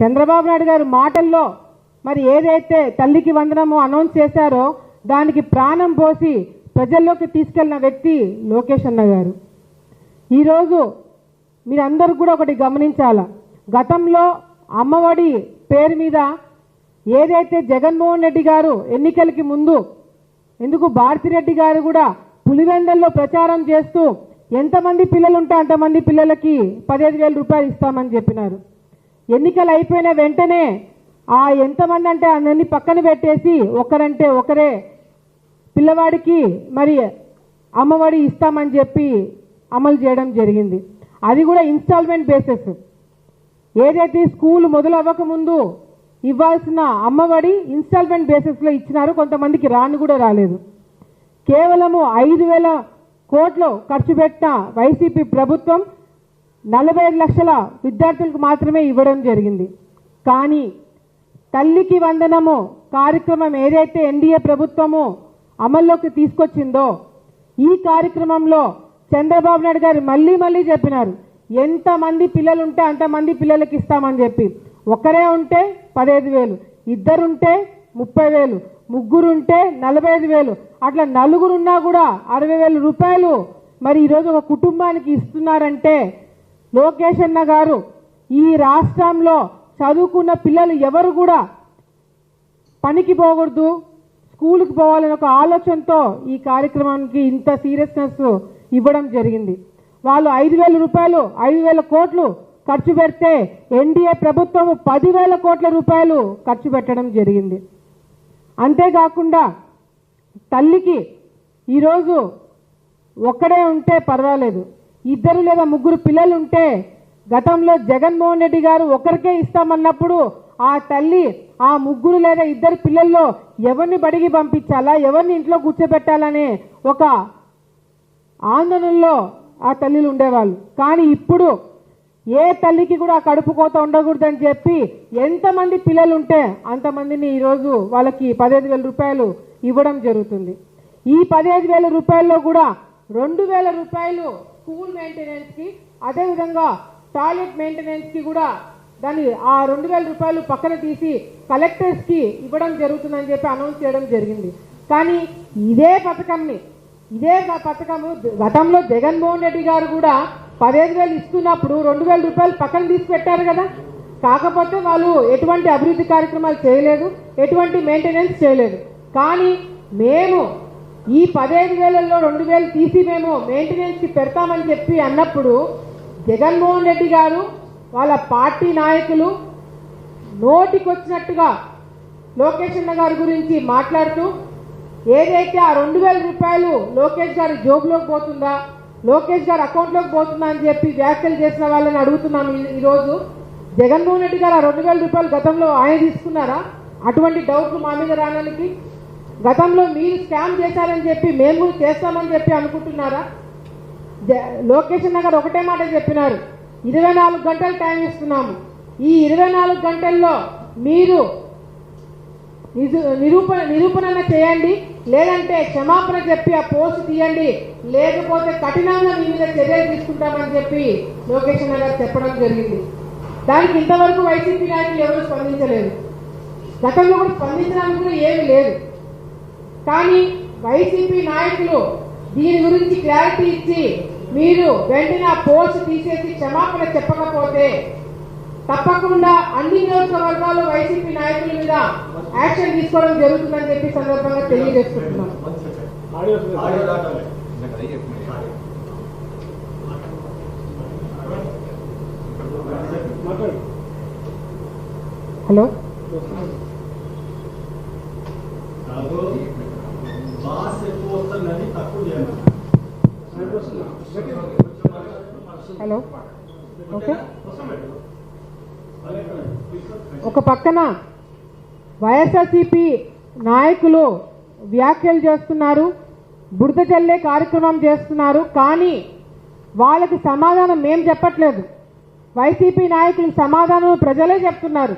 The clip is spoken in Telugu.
చంద్రబాబు నాయుడు గారు మాటల్లో మరి ఏదైతే తల్లికి వందనము అనౌన్స్ చేశారో దానికి ప్రాణం పోసి ప్రజల్లోకి తీసుకెళ్ళిన వ్యక్తి లోకేష్ అన్న గారు. ఈరోజు మీరందరూ కూడా ఒకటి గమనించాల. గతంలో అమ్మఒడి పేరు మీద ఏదైతే జగన్మోహన్ రెడ్డి గారు ఎన్నికలకి ముందు ఎందుకు భారతిరెడ్డి గారు కూడా పులివెందల్లో ప్రచారం చేస్తూ ఎంతమంది పిల్లలుంటే అంతమంది పిల్లలకి పదిహేను వేల రూపాయలు ఇస్తామని చెప్పినారు. ఎన్నికలు అయిపోయిన వెంటనే ఆ ఎంతమంది అంటే అందరినీ పక్కన పెట్టేసి ఒకరంటే ఒకరే పిల్లవాడికి మరి అమ్మఒడి ఇస్తామని చెప్పి అమలు చేయడం జరిగింది. అది కూడా ఇన్స్టాల్మెంట్ బేసిస్ ఏదైతే స్కూల్ మొదలు అవ్వకముందు ఇవ్వాల్సిన అమ్మఒడి ఇన్స్టాల్మెంట్ బేసిస్లో ఇచ్చినారు కొంతమందికి రాను కూడా రాలేదు. కేవలము ఐదు వేల కోట్లు ఖర్చు పెట్టిన వైసీపీ ప్రభుత్వం నలభై ఐదు లక్షల విద్యార్థులకు మాత్రమే ఇవ్వడం జరిగింది. కానీ తల్లికి వందనము కార్యక్రమం ఏదైతే ఎన్డీఏ ప్రభుత్వము అమల్లోకి తీసుకొచ్చిందో ఈ కార్యక్రమంలో చంద్రబాబు నాయుడు గారు మళ్ళీ మళ్ళీ చెప్పినారు ఎంతమంది పిల్లలు ఉంటే అంతమంది పిల్లలకి ఇస్తామని చెప్పి. ఒకరే ఉంటే పదహైదు వేలు ఇద్దరుంటే ముప్పై వేలు ముగ్గురుంటే నలభై ఐదు వేలు అట్లా నలుగురున్నా కూడా అరవై వేల రూపాయలు మరి ఈరోజు ఒక కుటుంబానికి ఇస్తున్నారంటే లోకేష్ అన్న గారు ఈ రాష్ట్రంలో చదువుకున్న పిల్లలు ఎవరు కూడా పనికి పోకూడదు స్కూల్కి పోవాలని ఒక ఆలోచనతో ఈ కార్యక్రమానికి ఇంత సీరియస్నెస్ ఇవ్వడం జరిగింది. వాళ్ళు ఐదు వేల రూపాయలు ఐదు వేల కోట్లు ఖర్చు పెడితే ఎన్డీఏ ప్రభుత్వం పదివేల కోట్ల రూపాయలు ఖర్చు పెట్టడం జరిగింది. అంతేకాకుండా తల్లికి ఈరోజు ఒక్కడే ఉంటే పర్వాలేదు. ఇద్దరు లేదా ముగ్గురు పిల్లలు ఉంటే గతంలో జగన్మోహన్ రెడ్డి గారు ఒకరికే ఇస్తామన్నప్పుడు ఆ తల్లి ఆ ముగ్గురు లేదా ఇద్దరు పిల్లల్లో ఎవరిని బడికి పంపించాలా ఎవరిని ఇంట్లో కూర్చోబెట్టాలనే ఒక ఆందోళనలో ఆ తల్లిలు ఉండేవాళ్ళు. కానీ ఇప్పుడు ఏ తల్లికి కూడా కడుపు కోత ఉండకూడదని చెప్పి ఎంతమంది పిల్లలు ఉంటే అంతమందిని ఈరోజు వాళ్ళకి పదిహేను వేల రూపాయలు ఇవ్వడం జరుగుతుంది. ఈ పదిహేను వేల రూపాయల్లో కూడా రెండు వేల రూపాయలు స్కూల్ మెయింటెనెన్స్కి అదేవిధంగా టాయిలెట్ మెయింటెనెన్స్కి కూడా దాన్ని ఆ రెండు వేల రూపాయలు పక్కన తీసి కలెక్టర్స్కి ఇవ్వడం జరుగుతుందని చెప్పి అనౌన్స్ చేయడం జరిగింది. కానీ ఇదే పథకంని ఇదే పథకము గతంలో జగన్మోహన్ రెడ్డి గారు కూడా పదిహేను వేలు ఇస్తున్నప్పుడు రెండు వేల రూపాయలు పక్కన తీసి పెట్టారు కదా. కాకపోతే వాళ్ళు ఎటువంటి అభివృద్ధి కార్యక్రమాలు చేయలేదు ఎటువంటి మెయింటెనెన్స్ చేయలేదు. కానీ మేము ఈ పదిహేను వేలలో రెండు వేలు తీసి మేము మెయింటెనెన్స్కి పెడతామని చెప్పి అన్నప్పుడు జగన్మోహన్ రెడ్డి గారు వాళ్ళ పార్టీ నాయకులు నోటికొచ్చినట్టుగా లోకేష్ అన్న గారి గురించి మాట్లాడుతూ ఏదైతే ఆ రెండు వేల రూపాయలు లోకేష్ గారి జోబులోకి పోతుందా లోకేష్ గారి అకౌంట్లోకి పోతుందా అని చెప్పి వ్యాఖ్యలు చేసిన వాళ్ళని అడుగుతున్నాము ఈ- ఈరోజు. జగన్మోహన్ రెడ్డి గారు ఆ రెండు వేల రూపాయలు గతంలో ఆయన తీసుకున్నారా? అటువంటి డౌట్లు మా మీద రావడానికి గతంలో మీరు స్కామ్ చేశారని చెప్పి మేము కూడా చేస్తామని చెప్పి అనుకుంటున్నారా? జ- లోకేష్ అన్న గారు ఒకటే మాట చెప్పినారు. ఇరవై నాలుగు గంటలు టైం ఇస్తున్నాము. ఈ ఇరవై నాలుగు గంటల్లో మీరు నిరూపణ నిరూపణ చేయండి. లేదంటే క్షమాపణ చెప్పి ఆ పోస్ట్ తీయండి. లేకపోతే కఠినంగా మీ మీద చర్యలు తీసుకుంటామని చెప్పి లోకేష్ అన్న గారు చెప్పడం జరిగింది. దానికి ఇంతవరకు వైసీపీ నాయకులు ఎవరు స్పందించలేదు. గతంలో కూడా స్పందించడానికి కూడా ఏమీ లేదు. కానీ వైసీపీ నాయకులు దీని గురించి క్లారిటీ ఇచ్చి మీరు వెంటనే ఆ పోస్ట్ తీసేసి క్షమాపణ చెప్పకపోతే తప్పకుండా అన్ని నియోజకవర్గాలు వైసీపీ నాయకుల మీద యాక్షన్ తీసుకోవడం జరుగుతుందని చెప్పి సందర్భంగా తెలియజేసుకుంటున్నాం. హలో? Hello okay. ఒక పక్కన వైఎస్ఆర్సీపీ నాయకులు వ్యాఖ్యలు చేస్తున్నారు బురద చల్లే కార్యక్రమం చేస్తున్నారు కానీ వాళ్ళకి సమాధానం మేం చెప్పట్లేదు. వైసీపీ నాయకులకు సమాధానం ప్రజలే చెప్తున్నారు.